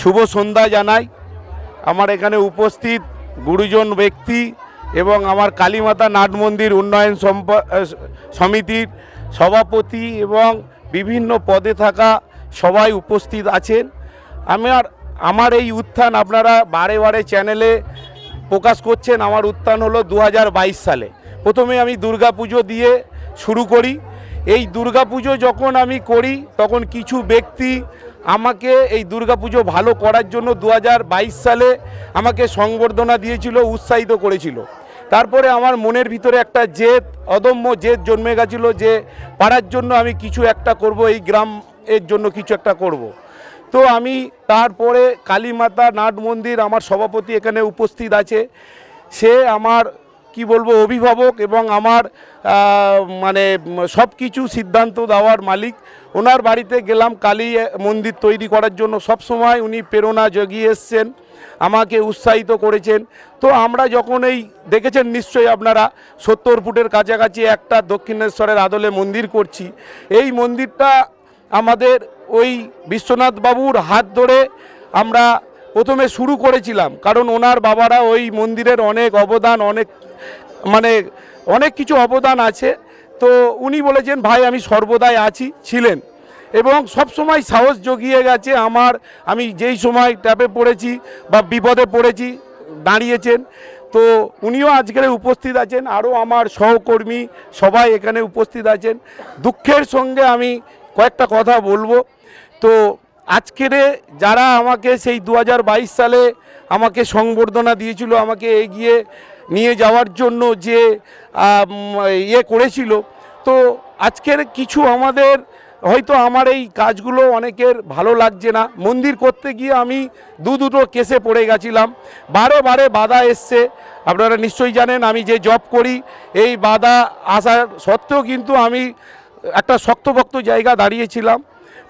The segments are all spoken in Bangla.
শুভ সন্ধ্যা জানাই। আমার এখানে উপস্থিত গুরুজন ব্যক্তি এবং আমার কালীমাতা নাট মন্দির উন্নয়ন সমিতির সভাপতি এবং বিভিন্ন পদে থাকা সবাই উপস্থিত আছেন। আমার আমার এই উত্থান আপনারা বারে বারে চ্যানেলে প্রকাশ করছেন। আমার উত্থান হলো দু হাজার বাইশ সালে। প্রথমে আমি দুর্গাপুজো দিয়ে শুরু করি। এই দুর্গাপুজো যখন আমি করি, তখন কিছু ব্যক্তি আমাকে এই দুর্গাপুজো ভালো করার জন্য দু হাজার বাইশ সালে আমাকে সংবর্ধনা দিয়েছিল, উৎসাহিত করেছিল। তারপরে আমার মনের ভিতরে একটা জেদ, অদম্য জেদ জন্মে গেছিল যে পাড়ার জন্য আমি কিছু একটা করব, এই গ্রাম এর জন্য কিছু একটা করব। তো আমি তারপরে কালীমাতা নাট মন্দির, আমার সভাপতি এখানে উপস্থিত আছে সে আমার কি বলব, অভিভাবক এবং আমার মানে সব কিছু সিদ্ধান্ত দেওয়ার মালিক। ওনার বাড়িতে গেলাম কালী মন্দির তৈরি করার জন্য। সব সময় উনি প্রেরণা জগিয়ে এসছেন, আমাকে উৎসাহিত করেছেন। তো আমরা যখন এই, দেখেছেন নিশ্চয়ই আপনারা, সত্তর ফুটের কাছাকাছি একটা দক্ষিণেশ্বরের আদলে মন্দির করছি। এই মন্দিরটা আমাদের ওই বিশ্বনাথ বাবুর হাত ধরে আমরা প্রথমে শুরু করেছিলাম, কারণ ওনার বাবারা ওই মন্দিরের অনেক অবদান, অনেক মানে অনেক কিছু অবদান আছে। তো উনি বলেছেন, ভাই, আমি সর্বদাই আছি, ছিলেন। এবং সব সময় সাহস জগিয়ে গেছে আমার। আমি যেই সময় ট্যাপে পড়েছি বা বিপদে পড়েছি, দাঁড়িয়েছেন। তো উনিও আজকের উপস্থিত আছেন, আরও আমার সহকর্মী সবাই এখানে উপস্থিত আছেন। দুঃখের সঙ্গে আমি কয়েকটা কথা বলব। তো আজকের যারা আমাকে সেই দু হাজার বাইশ সালে আমাকে সংবর্ধনা দিয়েছিল, আমাকে এগিয়ে নিয়ে যাওয়ার জন্য যে ইয়ে করেছিল, তো আজকের কিছু আমাদের, হয়তো আমার এই কাজগুলো অনেকের ভালো লাগছে না। মন্দির করতে গিয়ে আমি দু দুটো কেসে পড়ে গেছিলাম। বারে বারে বাধা এসছে। আপনারা নিশ্চয়ই জানেন, আমি যে জব করি, এই বাধা আসার সত্ত্বেও কিন্তু আমি একটা শক্তভক্ত জায়গা দাঁড়িয়েছিলাম।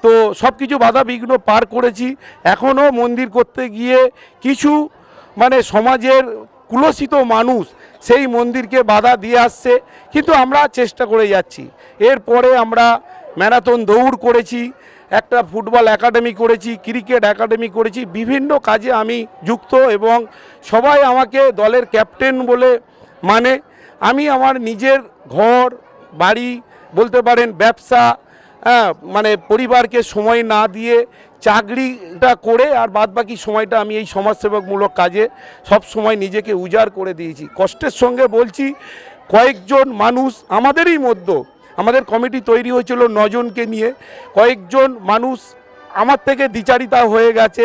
তো সব কিছু বাধা বিঘ্ন পার করেছি। এখনও মন্দির করতে গিয়ে কিছু মানে সমাজের কুলসিত মানুষ সেই মন্দিরকে বাধা দিয়ে আসছে। কিন্তু আমরা চেষ্টা করে যাচ্ছি। এরপরে আমরা ম্যারাথন দৌড় করেছি, একটা ফুটবল একাডেমি করেছি, ক্রিকেট একাডেমি করেছি, বিভিন্ন কাজে আমি যুক্ত এবং সবাই আমাকে দলের ক্যাপ্টেন বলে মানে। আমি আমার নিজের ঘর, বাড়ি, বলতে পারেন ব্যবসা হ্যাঁ মানে পরিবারকে সময় না দিয়ে চাকরিটা করে আর বাদবাকি সময়টা আমি এই সমাজসেবকমূলক কাজে সব সময় নিজেকে উজাড় করে দিয়েছি। কষ্টের সঙ্গে বলছি, কয়েকজন মানুষ আমাদেরই মধ্যে, আমাদের কমিটি তৈরি হয়েছিল নজনকে নিয়ে, কয়েকজন মানুষ আমার থেকে দ্বিচারিতা হয়ে গেছে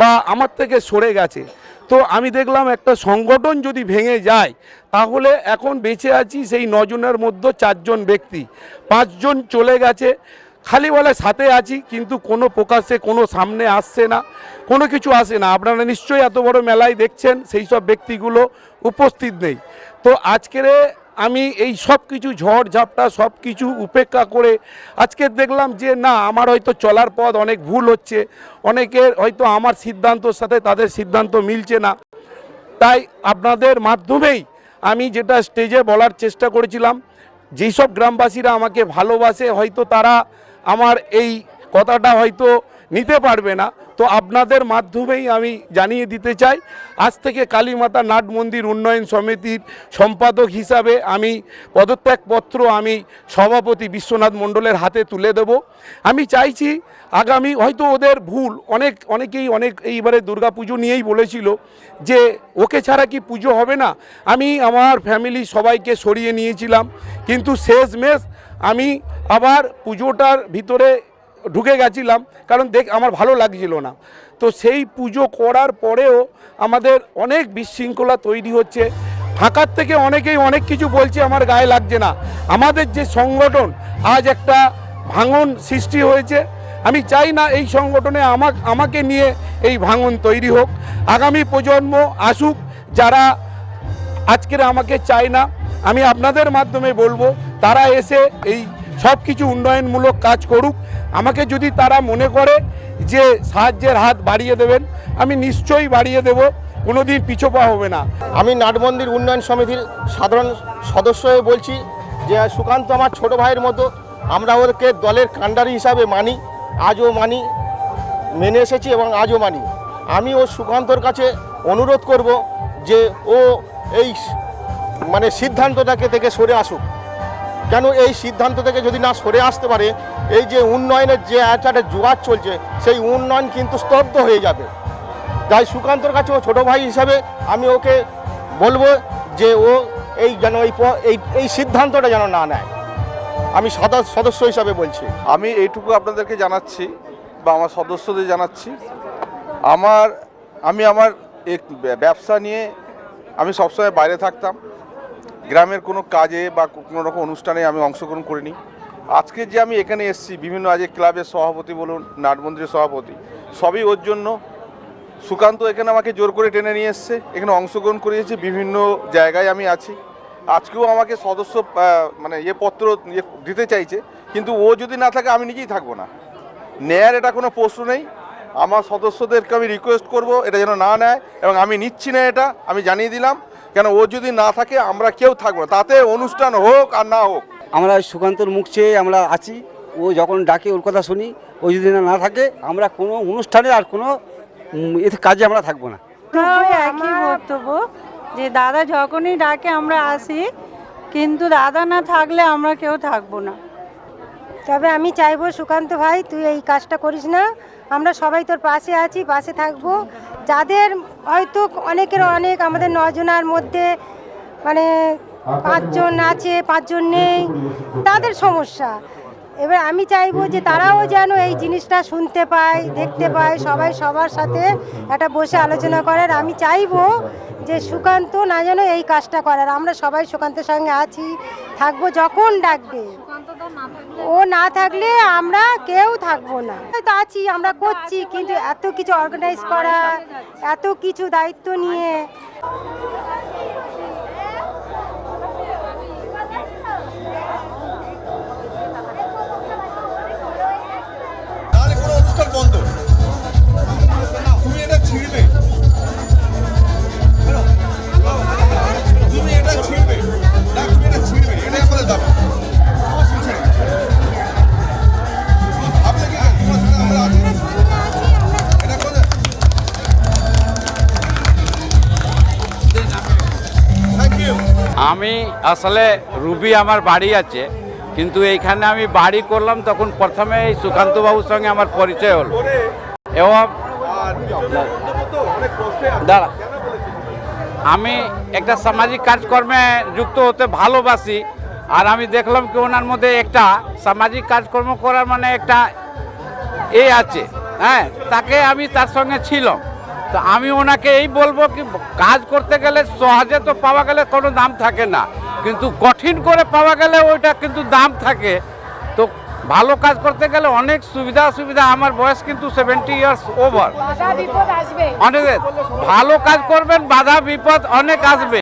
বা আমার থেকে সরে গেছে। তো আমি দেখলাম একটা সংগঠন যদি ভেঙে যায়, তাহলে এখন বেঁচে আছি সেই নজনের মধ্যে চারজন ব্যক্তি। পাঁচজন চলে গেছে, খালি বলে সাথে আছি, কিন্তু কোনো প্রকাশে কোনো সামনে আসছে না, কোনো কিছু আসে না। আপনারা নিশ্চয়ই এত বড় মেলায় দেখছেন, সেই সব ব্যক্তিগুলো উপস্থিত নেই। তো আজকের আমি এই সব কিছু ঝড় ঝাপটা সব কিছু উপেক্ষা করে আজকে দেখলাম যে না, আমার হয়তো চলার পথ অনেক ভুল হচ্ছে। অনেকের হয়তো আমার সিদ্ধান্তর সাথে তাদের সিদ্ধান্ত মিলছে না। তাই আপনাদের মাধ্যমেই আমি যেটা স্টেজে বলার চেষ্টা করেছিলাম যেই সব গ্রামবাসীরা আমাকে ভালোবাসে, হয়তো তারা আমার এই কথাটা হয়তো নিতে পারবে না। তো আপনাদের মাধ্যমেই আমি জানিয়ে দিতে চাই, আজ থেকে কালীমাতা নাট মন্দির উন্নয়ন সমিতির সম্পাদক হিসাবে আমি পদত্যাগপত্র আমি সভাপতি বিশ্বনাথ মণ্ডলের হাতে তুলে দেব। আমি চাইছি আগামী, হয়তো ওদের ভুল, অনেক, অনেকেই অনেক এইবারে দুর্গাপুজো নিয়েই বলেছিল যে ওকে ছাড়া কি পুজো হবে না। আমি আমার ফ্যামিলি সবাইকে সরিয়ে নিয়েছিলাম, কিন্তু শেষ শেষমেশ আমি আবার পুজোটার ভিতরে ঢুকে গেছিলাম, কারণ দেখ, আমার ভালো লাগছিল না। তো সেই পুজো করার পরেও আমাদের অনেক বিশৃঙ্খলা তৈরি হচ্ছে। ফাঁকার থেকে অনেকেই অনেক কিছু বলছে, আমার গায়ে লাগছে না। আমাদের যে সংগঠন, আজ একটা ভাঙন সৃষ্টি হয়েছে। আমি চাই না এই সংগঠনে আমাক, আমাকে নিয়ে এই ভাঙন তৈরি হোক। আগামী প্রজন্ম আসুক, যারা আজকের আমাকে চায় না, আমি আপনাদের মাধ্যমে বলব, তারা এসে এই সব কিছু উন্নয়নমূলক কাজ করুক। আমাকে যদি তারা মনে করে যে সাহায্যের হাত বাড়িয়ে দেবেন, আমি নিশ্চয়ই বাড়িয়ে দেব, কোনোদিন পিছোপা হবে না। আমি নাটমন্দির উন্নয়ন সমিতির সাধারণ সদস্য হয়ে বলছি যে, সুকান্ত আমার ছোট ভাইয়ের মতো, আমরা ওকে দলের কাণ্ডারি হিসাবে মানি, আজও মানি, মেনে এসেছি এবং আজও মানি। আমি ও সুকান্তর কাছে অনুরোধ করব যে, ও এই মানে সিদ্ধান্তটাকে থেকে সরে আসুক। কেন এই সিদ্ধান্ত থেকে যদি না সরে আসতে পারে এই যে উন্নয়নের যে একটা জোয়ার চলছে, সেই উন্নয়ন কিন্তু স্তব্ধ হয়ে যাবে। তাই সুকান্তর কাছে ও ছোটো ভাই হিসাবে আমি ওকে বলব যে ও এই যেন এই এই সিদ্ধান্তটা যেন না নেয়। আমি সদা- সদস্য হিসাবে বলছি। আমি এইটুকু আপনাদেরকে জানাচ্ছি বা আমার সদস্যদের জানাচ্ছি। আমার, আমি আমার এক ব্যবসা নিয়ে আমি সবসময় বাইরে থাকতাম। গ্রামের কোনো কাজে বা কোনো রকম অনুষ্ঠানে আমি অংশগ্রহণ করিনি। আজকে যে আমি এখানে এসেছি, বিভিন্ন আজকে ক্লাবের সভাপতি বলুন, নাটমন্দিরের সভাপতি, সবই ওর জন্য। সুকান্ত এখানে আমাকে জোর করে টেনে নিয়ে এসছে, এখানে অংশগ্রহণ করিয়েছে, বিভিন্ন জায়গায় আমি আছি। আজকেও আমাকে সদস্য মানে ইয়ে পত্র ইয়ে দিতে চাইছে, কিন্তু ও যদি না থাকে, আমি নিজেই থাকব না। নেয়ার এটা কোনো প্রশ্ন নেই। আমার সদস্যদেরকে আমি রিকোয়েস্ট করব, এটা যেন না নেয়, এবং আমি নিচ্ছি না এটা, আমি জানিয়ে দিলাম। কেন ও যদি না থাকে, আমরা কেউ থাকব না। তাতে অনুষ্ঠান হোক আর না হোক আমরা সুকান্তর মুখ চেয়ে আমরা আছি। ও যখন ডাকে ওর কথা শুনি ও যদি না না থাকে আমরা কোনো অনুষ্ঠানে আর কোনো এতে কাজে আমরা থাকব না। একই বক্তব্য যে দাদা যখনই ডাকে আমরা আসি কিন্তু দাদা না থাকলে আমরা কেউ থাকব না। তবে আমি চাইব সুকান্ত ভাই তুই এই কাজটা করিস না। আমরা সবাই তোর পাশে আছি পাশে থাকব। যাদের হয়তো অনেকের অনেক আমাদের নজনার মধ্যে মানে পাঁচজন আছে, পাঁচজন নেই, তাদের সমস্যা। এবার আমি চাইব যে তারাও যেন এই জিনিসটা শুনতে পায়, দেখতে পায়, সবাই সবার সাথে একটা বসে আলোচনা করার আমি চাইব যে সুকান্ত না যেন এই কাজটা করার আমরা সবাই সুকান্তের সঙ্গে আছি, থাকব যখন ডাকবে। ও না থাকলে আমরা কেউ থাকব না। তো আছি, আমরা করছি, কিন্তু এত কিছু অর্গানাইজ করা, এত কিছু দায়িত্ব নিয়ে। আমি আসলে রুবি আমার বাড়ি আছে, কিন্তু এইখানে আমি বাড়ি করলাম তখন প্রথমে এই সুকান্ত বাবুর সঙ্গে আমার পরিচয় হলো। এবং দাঁড়া, আমি একটা সামাজিক কাজকর্মে যুক্ত হতে ভালোবাসি, আর আমি দেখলাম কি ওনার মধ্যে একটা সামাজিক কাজকর্ম করার মানে একটা এ আছে হ্যাঁ তাকে আমি তার সঙ্গে ছিলাম। তো আমি ওনাকে এই বলব কি কাজ করতে গেলে সহজে তো পাওয়া গেলে কোনো দাম থাকে না। কিন্তু কঠিন করে পাওয়া গেলে ওইটা কিন্তু দাম থাকে। তো ভালো কাজ করতে গেলে অনেক সুবিধা অসুবিধা আমার বয়স কিন্তু সেভেন্টি ইয়ার্স ওভার অনেক ভালো কাজ করবেন বাধা বিপদ অনেক আসবে।